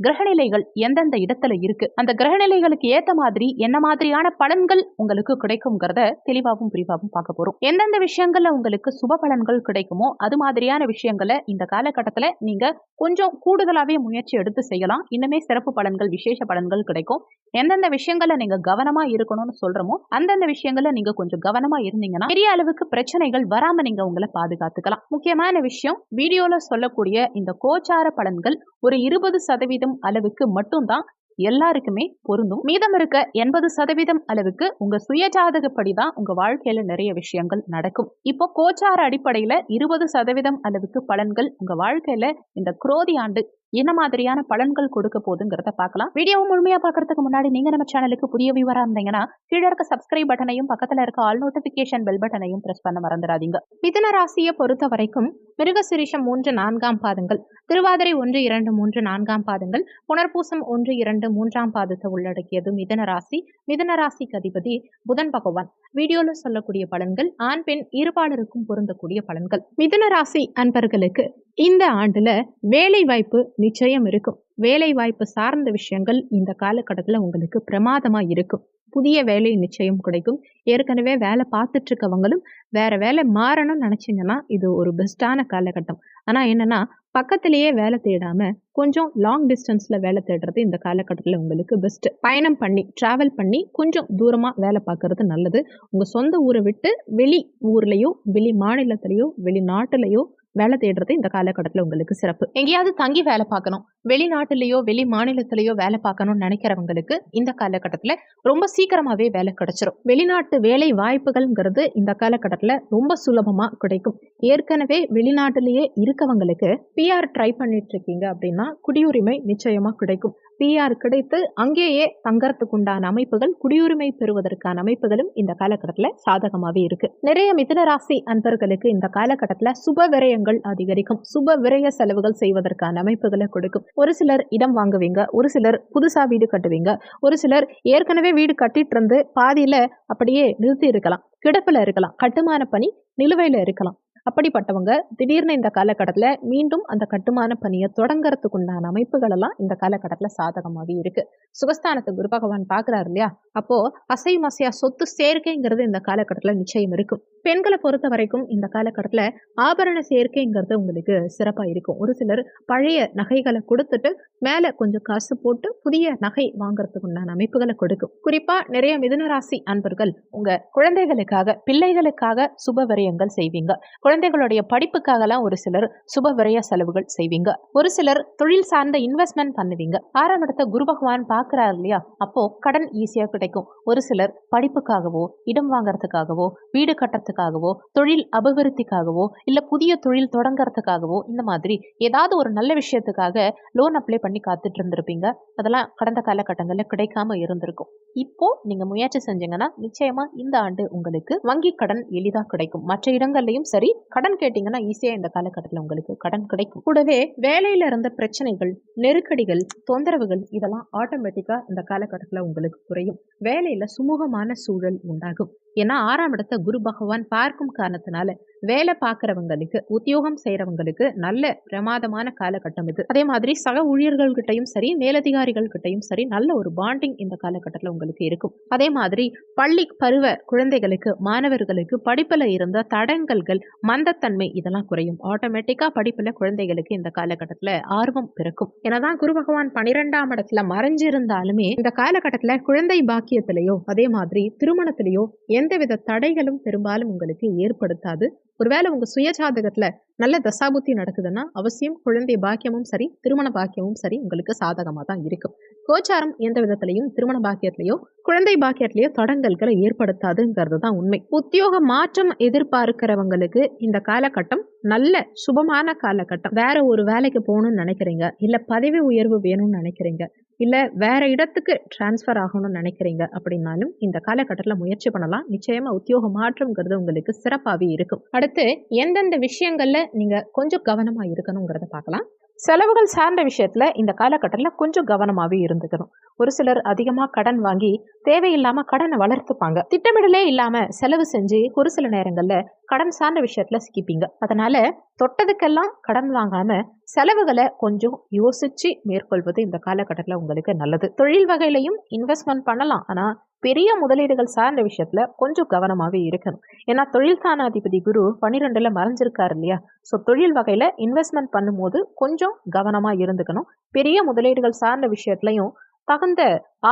கிரகநிலைகள் எந்தெந்த இடத்துல இருக்கு? அந்த கிரகநிலைகளுக்கு ஏத்த மாதிரி என்ன மாதிரியான பலன்கள் உங்களுக்கு கிடைக்குங்கிறத தெளிவாகவும் விரிவாகவும் பார்க்க போறோம். எந்தெந்த விஷயங்கள்ல உங்களுக்கு சுப பலன்கள் கிடைக்குமோ அது மாதிரியான விஷயங்களை இந்த காலகட்டத்துல நீங்க கொஞ்சம் கூடுதலாவே முயற்சி எடுத்து செய்யலாம். இன்னுமே சிறப்பு பலன்கள் விசேஷ பலன்கள் கிடைக்கும். எந்தெந்த விஷயங்கள்ல நீங்க கவனமா இருக்கணும்னு சொல்றோமோ அந்தந்த விஷயங்கள்ல நீங்க கொஞ்சம் கவனமா இருந்தீங்கன்னா பெரிய அளவுக்கு பிரச்சனைகள் வராம நீங்க உங்களை பாதுகாத்துக்கலாம். முக்கியமான விஷயம் வீடியோல சொல்லக்கூடிய இந்த கோச்சார பலன்கள் ஒரு இருபது சதவீத சதவீதம் அளவுக்கு மட்டும்தான் எல்லாருக்குமே பொருந்தும். மீதம் இருக்க எண்பது சதவீதம் அளவுக்கு உங்க சுயஜாதகப்படி தான் உங்க வாழ்க்கையில நிறைய விஷயங்கள் நடக்கும். இப்போ கோச்சார அடிப்படையில இருபது சதவீதம் அளவுக்கு பலன்கள் உங்க வாழ்க்கையில இந்த குரோதி ஆண்டு என்ன மாதிரியான பலன்கள் கொடுக்க போகுதுங்கிறத பார்க்கலாம். வீடியோவை முழுமையா பாக்குறதுக்கு முன்னாடி நீங்க நம்ம சேனலுக்கு புதிய வியூவரா இருந்தீங்கன்னா கீழே இருக்க சப்ஸ்கிரைப் பட்டனையும் பக்கத்துல இருக்க ஆல் நோட்டிபிகேஷன் பெல் பட்டனையும் பிரஸ் பண்ண மறந்துடாதீங்க. மிதன ராசியை பொறுத்த வரைக்கும் மிருகசிரிஷம் மூன்று நான்காம் பாதங்கள் திருவாதிரை ஒன்று இரண்டு மூன்று நான்காம் பாதங்கள் புனர்பூசம் ஒன்று இரண்டு மூன்றாம் பாதத்தை உள்ளடக்கியது மிதன ராசி. மிதன ராசிக்கு அதிபதி புதன் பகவான். வீடியோல சொல்லக்கூடிய பலன்கள் ஆண் பெண் இருபாலருக்கும் பொருந்தக்கூடிய பலன்கள். மிதன ராசி அன்பர்களுக்கு இந்த ஆண்டுல வேலை வாய்ப்பு நிச்சயம் இருக்கும். வேலை வாய்ப்பு சார்ந்த விஷயங்கள் இந்த காலகட்டத்தில் உங்களுக்கு பிரமாதமாக இருக்கும். புதிய வேலை நிச்சயம் கிடைக்கும். ஏற்கனவே வேலை பார்த்துட்டு இருக்கவங்களும் வேற வேலை மாறணும்னு நினச்சிங்கன்னா இது ஒரு பெஸ்டான காலகட்டம். ஆனால் என்னன்னா பக்கத்திலேயே வேலை தேடாம கொஞ்சம் லாங் டிஸ்டன்ஸ்ல வேலை தேடுறது இந்த காலகட்டத்தில் உங்களுக்கு பெஸ்ட் பயணம் பண்ணி டிராவல் பண்ணி கொஞ்சம் தூரமாக வேலை பார்க்கறது நல்லது. உங்க சொந்த ஊரை விட்டு வெளி ஊர்லேயோ வெளி மாநிலத்திலேயோ வெளிநாட்டுலையோ வேலை தேடுறது இந்த காலகட்டத்தில் உங்களுக்கு சிறப்பு. எங்கேயாவது தங்கி வேலை பார்க்கணும். வெளிநாட்டுலயோ வெளி மாநிலத்திலேயோ வேலை பார்க்கணும்னு நினைக்கிறவங்களுக்கு இந்த காலகட்டத்தில் ரொம்ப சீக்கிரமாவே வேலை கிடைச்சிரும். வெளிநாட்டு வேலை வாய்ப்புகள்ங்கிறது இந்த காலகட்டத்தில் ரொம்ப சுலபமா கிடைக்கும். ஏற்கனவே வெளிநாட்டிலேயே இருக்கவங்களுக்கு பிஆர் ட்ரை பண்ணிட்டு இருக்கீங்க அப்படின்னா குடியுரிமை நிச்சயமா கிடைக்கும். பிஆர் கிடைத்து அங்கேயே தங்கறதுக்கு உண்டான அமைப்புகள் குடியுரிமை பெறுவதற்கான அமைப்புகளும் இந்த காலகட்டத்தில் சாதகமாகவே இருக்கு. நிறைய மிதன ராசி அன்பர்களுக்கு இந்த காலகட்டத்தில் சுப விரயங்கள் அதிகரிக்கும். சுப விரய செலவுகள் செய்வதற்கான அமைப்புகளை கொடுக்கும். ஒரு சிலர் இடம் வாங்குவீங்க ஒரு சிலர் புதுசாக வீடு கட்டுவீங்க ஒரு சிலர் ஏற்கனவே வீடு கட்டிட்டு இருந்து பாதியில் அப்படியே நிறுத்தி இருக்கலாம் கிடப்பில் இருக்கலாம் கட்டுமான பணி நிலுவையில் இருக்கலாம். அப்படிப்பட்டவங்க திடீர்னு இந்த காலகட்டத்தில் மீண்டும் அந்த கட்டுமான பணியை தொடங்குறதுக்குண்டான அமைப்புகள் எல்லாம் இந்த காலகட்டத்தில் சாதகமாகவே இருக்கு. சுகஸ்தானத்தை குரு பகவான் பார்க்குறாரு இல்லையா? அப்போ அசை மசையா சொத்து சேர்க்கைங்கிறது இந்த காலகட்டத்தில் நிச்சயம் இருக்கும். பெண்களை பொறுத்த வரைக்கும் இந்த காலகட்டத்தில் ஆபரண சேர்க்கைங்கிறது உங்களுக்கு சிறப்பாக இருக்கும். ஒரு சிலர் பழைய நகைகளை கொடுத்துட்டு மேலே கொஞ்சம் காசு போட்டு புதிய நகை வாங்குறதுக்கு உண்டான அமைப்புகளை கொடுக்கும். குறிப்பாக நிறைய மிதுனராசி அன்பர்கள் உங்க குழந்தைகளுக்காக பிள்ளைகளுக்காக சுப விரயங்கள் செய்வீங்க. குழந்தைகளுடைய படிப்புக்காகலாம் ஒரு சிலர் சுப விரய செலவுகள் செய்வீங்க. ஒரு சிலர் தொழில் சார்ந்த இன்வெஸ்ட்மெண்ட் பண்ணுவீங்க. ஆறாம் இடத்த குரு பகவான் பார்க்குறாரு இல்லையா? அப்போ கடன் ஈஸியாக கிடைக்கும். ஒரு சிலர் படிப்புக்காகவோ இடம் வாங்குறதுக்காகவோ வீடு கட்டுறதுக்காகவோ தொழில் அபிவிருத்திக்காகவோ இல்லை புதிய தொழில் தொடங்கறதுக்காகவோ இந்த மாதிரி ஏதாவது ஒரு நல்ல விஷயத்துக்காக லோன் அப்ளை பண்ணி காத்துட்டு இருந்திருப்பீங்க. அதெல்லாம் கடந்த காலகட்டங்களில் கிடைக்காம இருந்திருக்கும். இப்போ நீங்க முயற்சி செஞ்சீங்கன்னா நிச்சயமா இந்த ஆண்டு உங்களுக்கு வங்கி கடன் எளிதாக கிடைக்கும். மற்ற இடங்கள்லையும் சரி கடன் கேட்டிங்கன்னா ஈஸியாக இந்த காலகட்டத்தில் உங்களுக்கு கடன் கிடைக்கும். கூடவே வேலையில் இருந்த பிரச்சனைகள் நெருக்கடிகள் தொந்தரவுகள் இதெல்லாம் ஆட்டோமேட்டிக்காக இந்த காலகட்டத்தில் உங்களுக்கு குறையும். வேலையில் சுமூகமான சூழல் உண்டாகும். ஏன்னா ஆறாம் இடத்த குரு பகவான் பார்க்கும் காரணத்தினால வேலை பார்க்குறவங்களுக்கு உத்தியோகம் செய்கிறவங்களுக்கு நல்ல பிரமாதமான காலகட்டம் இது. அதே மாதிரி சக ஊழியர்கள்கிட்டையும் சரி மேலதிகாரிகள்கிட்டையும் சரி நல்ல ஒரு பாண்டிங் இந்த காலகட்டத்தில் உங்களுக்கு இருக்கும். அதே மாதிரி பள்ளி பருவ குழந்தைகளுக்கு மாணவர்களுக்கு படிப்பில் இருந்த தடங்கல்கள் மந்தத்தன்மை இதெல்லாம் குறையும். ஆட்டோமேட்டிக்காக படிப்பில் குழந்தைகளுக்கு இந்த காலகட்டத்தில் ஆர்வம் பிறக்கும். என்னதான் குரு பகவான் பனிரெண்டாம் இடத்துல மறைஞ்சிருந்தாலுமே இந்த காலகட்டத்தில் குழந்தை பாக்கியத்திலேயோ அதே மாதிரி திருமணத்திலேயோ எந்தவித தடைகளும் பெரும்பாலும் உங்களுக்கு ஏற்படுத்தாது. ஒருவேளை உங்க சுயஜாதகத்துல நல்ல தசாபுத்தி நடக்குதுன்னா அவசியம் குழந்தை பாக்கியமும் சரி திருமண பாக்கியமும் சரி உங்களுக்கு சாதகமாக தான் இருக்கும். கோச்சாரம் எந்த விதத்திலையும் திருமண பாக்கியத்திலையோ குழந்தை பாக்கியத்திலையோ தொடங்கல்களை ஏற்படுத்தாதுங்கிறது தான் உண்மை. உத்தியோக மாற்றம் எதிர்பார்க்கிறவங்களுக்கு இந்த காலகட்டம் நல்ல சுபமான காலகட்டம். வேற ஒரு வேலைக்கு போகணும்னு நினைக்கிறீங்க இல்ல பதவி உயர்வு வேணும்னு நினைக்கிறீங்க இல்லை வேற இடத்துக்கு டிரான்ஸ்ஃபர் ஆகணும்னு நினைக்கிறீங்க அப்படின்னாலும் இந்த காலகட்டத்தில் முயற்சி பண்ணலாம். நிச்சயமாக உத்தியோக மாற்றம்ங்கிறது உங்களுக்கு சிறப்பாகவே இருக்கும். அடுத்து எந்தெந்த விஷயங்களில் நீங்கள் கொஞ்சம் கவனமாக இருக்கணுங்கிறத பார்க்கலாம். செலவுகள் சார்ந்த விஷயத்தில் இந்த காலகட்டத்தில் கொஞ்சம் கவனமாகவே இருந்துக்கணும். ஒரு சிலர் அதிகமாக கடன் வாங்கி தேவையில்லாமல் கடனை வளர்த்துப்பாங்க. திட்டமிடலே இல்லாமல் செலவு செஞ்சு ஒரு சில நேரங்களில் கடன் சார்ந்த விஷயத்தில் சிக்கிப்பீங்க. அதனால் தொட்டதுக்கெல்லாம் கடன் வாங்காமல் செலவுகளை கொஞ்சம் யோசித்து மேற்கொள்வது இந்த காலகட்டத்தில் உங்களுக்கு நல்லது. தொழில் வகையிலையும் இன்வெஸ்ட்மெண்ட் பண்ணலாம். ஆனால் பெரிய முதலீடுகள் சார்ந்த விஷயத்தில் கொஞ்சம் கவனமாகவே இருக்கணும். ஏன்னா தொழில் தானாதிபதி குரு பன்னிரெண்டில் மறைஞ்சிருக்காரு இல்லையா? ஸோ தொழில் வகையில் இன்வெஸ்ட்மெண்ட் பண்ணும்போது கொஞ்சம் கவனமாக இருந்துக்கணும். பெரிய முதலீடுகள் சார்ந்த விஷயத்துலையும் தகுந்த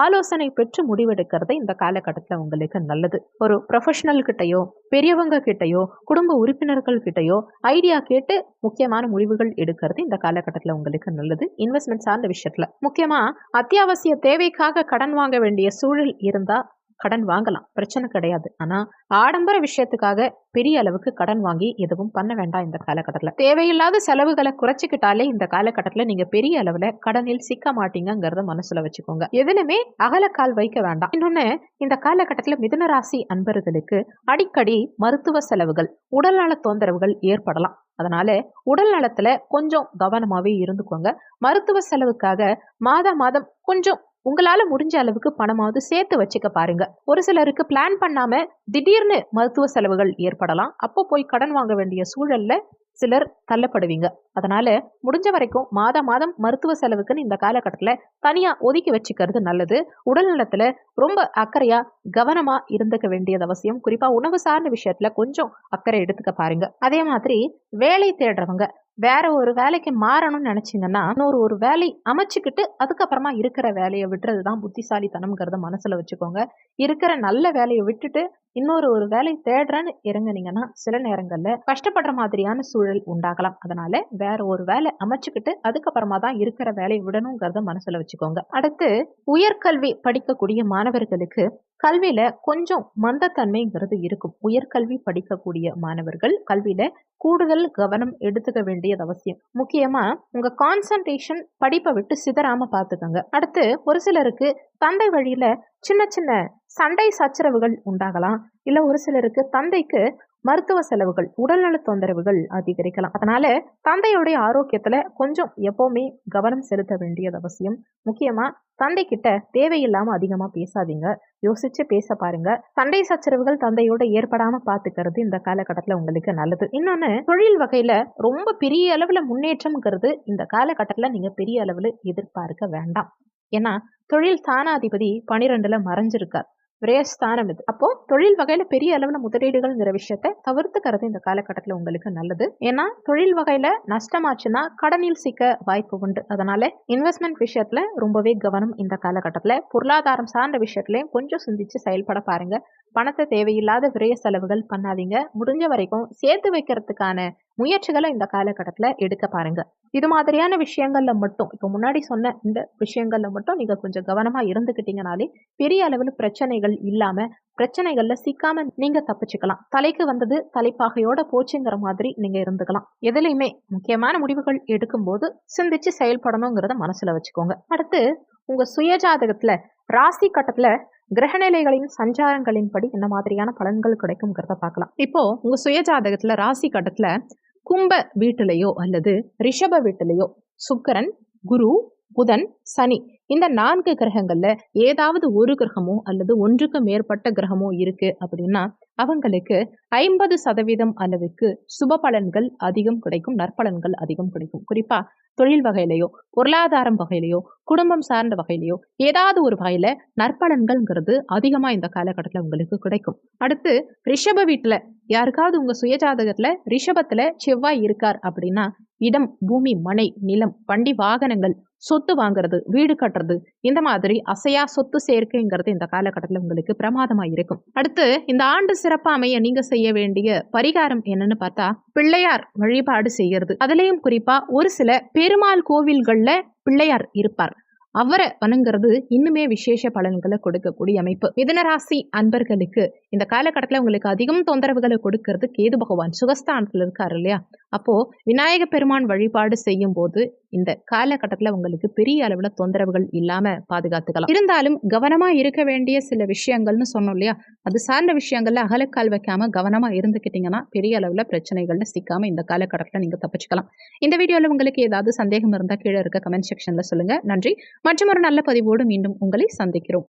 ஆலோசனை பெற்று முடிவெடுக்கிறது இந்த காலகட்டத்தில் உங்களுக்கு நல்லது. ஒரு ப்ரொஃபஷனல் கிட்டயோ பெரியவங்க கிட்டயோ குடும்ப உறுப்பினர்கள் கிட்டயோ ஐடியா கேட்டு முக்கியமான முடிவுகள் எடுக்கிறது இந்த காலகட்டத்தில் உங்களுக்கு நல்லது. இன்வெஸ்ட்மெண்ட் சார்ந்த விஷயத்தில். முக்கியமாக அத்தியாவசிய தேவைக்காக கடன் வாங்க வேண்டிய சூழல் இருந்தால் கடன் வாங்கலாம். பிரச்சனை கிடையாது. ஆனால் ஆடம்பர விஷயத்துக்காக பெரிய அளவுக்கு கடன் வாங்கி எதுவும் பண்ண வேண்டாம் இந்த காலகட்டத்தில். தேவையில்லாத செலவுகளை குறைச்சிக்கிட்டாலே இந்த காலகட்டத்தில் நீங்கள் பெரிய அளவில் கடனில் சிக்க மாட்டீங்கிறத மனசுல வச்சுக்கோங்க. எதுலையுமே அகலக்கால் வைக்க வேண்டாம். இன்னொன்னு இந்த காலகட்டத்தில் மிதனராசி அன்பர்களுக்கு அடிக்கடி மருத்துவ செலவுகள் உடல்நல தொந்தரவுகள் ஏற்படலாம். அதனால உடல் நலத்துல கொஞ்சம் கவனமாவே இருந்துக்கோங்க. மருத்துவ செலவுக்காக மாதம் மாதம் கொஞ்சம் உங்களால் முடிஞ்ச அளவுக்கு பணமாவது சேர்த்து வச்சுக்க பாருங்க. ஒரு சிலருக்கு பிளான் பண்ணாம திடீர்னு மருத்துவ செலவுகள் ஏற்படலாம். அப்போ போய் கடன் வாங்க வேண்டிய சூழல்ல சிலர் தள்ளப்படுவீங்க. அதனால முடிஞ்ச வரைக்கும் மாத மாதம் மருத்துவ செலவுக்குன்னு இந்த காலகட்டத்தில் தனியாக ஒதுக்கி வச்சுக்கிறது நல்லது. உடல் நலத்தில் ரொம்ப அக்கறையா கவனமா இருந்துக்க வேண்டியது அவசியம். குறிப்பா உணவு சார்ந்த விஷயத்துல கொஞ்சம் அக்கறை எடுத்துக்க பாருங்க. அதே மாதிரி வேலை தேடுறவங்க வேற ஒரு வேலைக்கு மாறணும்னு நினச்சிங்கன்னா இன்னொரு ஒரு வேலை அமைச்சுக்கிட்டு அதுக்கப்புறமா இருக்கிற வேலையை விட்டுறது தான் புத்திசாலித்தனம்ங்கிறத மனசில் வச்சுக்கோங்க. இருக்கிற நல்ல வேலையை விட்டுட்டு இன்னொரு ஒரு வேலை தேடுறேன்னு இறங்குனீங்கன்னா சில நேரங்களில் கஷ்டப்படுற மாதிரியான சூழல் உண்டாகலாம். அதனால வேற ஒரு வேலை அமைச்சுக்கிட்டு அதுக்கப்புறமா தான் இருக்கிற வேலையை விடணுங்கிறத மனசில் வச்சுக்கோங்க. அடுத்து உயர்கல்வி படிக்கக்கூடிய மாணவர்களுக்கு கல்வியில கொஞ்சம் மந்தத்தன்மைங்கிறது இருக்கும். உயர்கல்வி படிக்கக்கூடிய மாணவர்கள் கல்வியில கூடுதல் கவனம் எடுத்துக்க வேண்டியது அவசியம். முக்கியமா உங்க கான்சன்ட்ரேஷன் படிப்பை விட்டு சிதறாம பாத்துக்கோங்க அடுத்து ஒரு சிலருக்கு தந்தை வழியில சின்ன சின்ன சண்டை சச்சரவுகள் உண்டாகலாம். இல்ல ஒரு சிலருக்கு தந்தைக்கு மருத்துவ செலவுகள் உடல்நல தொந்தரவுகள் அதிகரிக்கலாம். அதனால தந்தையுடைய ஆரோக்கியத்துல கொஞ்சம் எப்பவுமே கவனம் செலுத்த வேண்டியது அவசியம். முக்கியமா தந்தை கிட்ட தேவையில்லாம அதிகமா பேசாதீங்க. யோசிச்சு பேச பாருங்க. சண்டை சச்சரவுகள் தந்தையோட ஏற்படாம பாத்துக்கிறது இந்த காலகட்டத்துல உங்களுக்கு நல்லது. இன்னொன்னு தொழில் வகையில ரொம்ப பெரிய அளவுல முன்னேற்றம்ங்கிறது இந்த காலகட்டத்துல நீங்க பெரிய அளவுல எதிர்பார்க்க வேண்டாம். ஏன்னா தொழில் தானாதிபதி பனிரெண்டுல மறைஞ்சிருக்கார். விரயஸ்தானம் இது. அப்போ தொழில் வகையில பெரிய அளவுல முதலீடுகள்ங்கிற விஷயத்த தவிர்த்துக்கிறது இந்த காலகட்டத்தில் உங்களுக்கு நல்லது. ஏன்னா தொழில் வகையில நஷ்டமாச்சுன்னா கடனில் சிக்க வாய்ப்பு உண்டு. அதனால இன்வெஸ்ட்மெண்ட் விஷயத்துல ரொம்பவே கவனம் இந்த காலகட்டத்தில். பொருளாதாரம் சார்ந்த விஷயத்துலயும் கொஞ்சம் சிந்திச்சு செயல்பட பாருங்க. பணத்தை தேவையில்லாத விரய செலவுகள் பண்ணாதீங்க. முடிஞ்ச வரைக்கும் சேர்த்து வைக்கிறதுக்கான முயற்சிகளை இந்த காலகட்டத்தில் எடுக்க பாருங்க. இது மாதிரியான விஷயங்கள்ல மட்டும் இப்போ முன்னாடி சொன்ன இந்த விஷயங்கள்ல மட்டும் நீங்க கொஞ்சம் கவனமா இருந்துக்கிட்டீங்கனாலே பெரிய அளவில் பிரச்சனைகள் இல்லாம பிரச்சனைகள்ல சிக்காம நீங்க தப்பிச்சுக்கலாம். தலைக்கு வந்தது தலைப்பாகையோட போச்சுங்கிற மாதிரி நீங்க இருந்துக்கலாம். எதுலையுமே முக்கியமான முடிவுகள் எடுக்கும்போது சிந்திச்சு செயல்படணுங்கிறத மனசுல வச்சுக்கோங்க. அடுத்து உங்க சுயஜாதகத்துல ராசி கட்டத்துல கிரகநிலைகளின் சஞ்சாரங்களின்படி என்ன மாதிரியான பலன்கள் கிடைக்குங்கிறத பார்க்கலாம். இப்போ உங்க சுயஜாதகத்துல ராசி கட்டத்துல கும்ப வீட்டிலேயோ அல்லது ரிஷப வீட்டிலேயோ சுக்கரன் குரு புதன் சனி. இந்த நான்கு கிரகங்கள்ல ஏதாவது ஒரு கிரகமோ அல்லது ஒன்றுக்கு மேற்பட்ட கிரகமோ இருக்கு அப்படின்னா அவங்களுக்கு ஐம்பது சதவீதம் அளவுக்கு சுப பலன்கள் அதிகம் கிடைக்கும் நற்பலன்கள் அதிகம் கிடைக்கும். குறிப்பா தொழில் வகையிலையோ பொருளாதாரம் வகையிலையோ குடும்பம் சார்ந்த வகையிலையோ ஏதாவது ஒரு வகையில நற்பலன்கள்ங்கிறது அதிகமா இந்த காலகட்டத்தில் உங்களுக்கு கிடைக்கும். அடுத்து ரிஷப வீட்டுல யாருக்காவது உங்க சுயஜாதகத்துல ரிஷபத்துல செவ்வாய் இருக்கார் அப்படின்னா இடம் பூமி மனை நிலம் வண்டி வாகனங்கள் சொத்து வாங்குறது வீடு கட்டுறது இந்த மாதிரி அசையா சொத்து சேர்க்கைங்கிறது இந்த காலகட்டத்தில் உங்களுக்கு பிரமாதமாக இருக்கும். அடுத்து இந்த ஆண்டு சிறப்பாக அமைய நீங்க செய்ய வேண்டிய பரிகாரம் என்னன்னு பார்த்தா பிள்ளையார் வழிபாடு செய்கிறது. அதுலேயும் குறிப்பா ஒரு சில பெருமாள் கோவில்களில் பிள்ளையார் இருப்பார். அவரை வணங்குறது இன்னுமே விசேஷ பலன்களை கொடுக்கக்கூடிய அமைப்பு. மிதனராசி அன்பர்களுக்கு இந்த காலகட்டத்தில் உங்களுக்கு அதிகம் தொந்தரவுகளை கொடுக்கறது கேது பகவான் சுகஸ்தானத்தில் இருக்காரு இல்லையா? அப்போ விநாயக பெருமான் வழிபாடு செய்யும் போது இந்த காலகட்டத்தில் உங்களுக்கு பெரிய அளவில் தொந்தரவுகள் இல்லாமல் பாதுகாத்துக்கலாம். இருந்தாலும் கவனமாக இருக்க வேண்டிய சில விஷயங்கள்னு சொன்னோம் இல்லையா? அது சார்ந்த விஷயங்களில் அகலக்கால் வைக்காம கவனமாக இருந்துக்கிட்டிங்கன்னா பெரிய அளவில் பிரச்சனைகள்னு சிக்காம இந்த காலகட்டத்தில் நீங்கள் தப்பிச்சுக்கலாம். இந்த வீடியோவில் உங்களுக்கு ஏதாவது சந்தேகம் இருந்தால் கீழே இருக்க கமெண்ட் செக்ஷனில் சொல்லுங்க. நன்றி. மற்றும் ஒரு நல்ல பதிவோடு மீண்டும் உங்களை சந்திக்கிறோம்.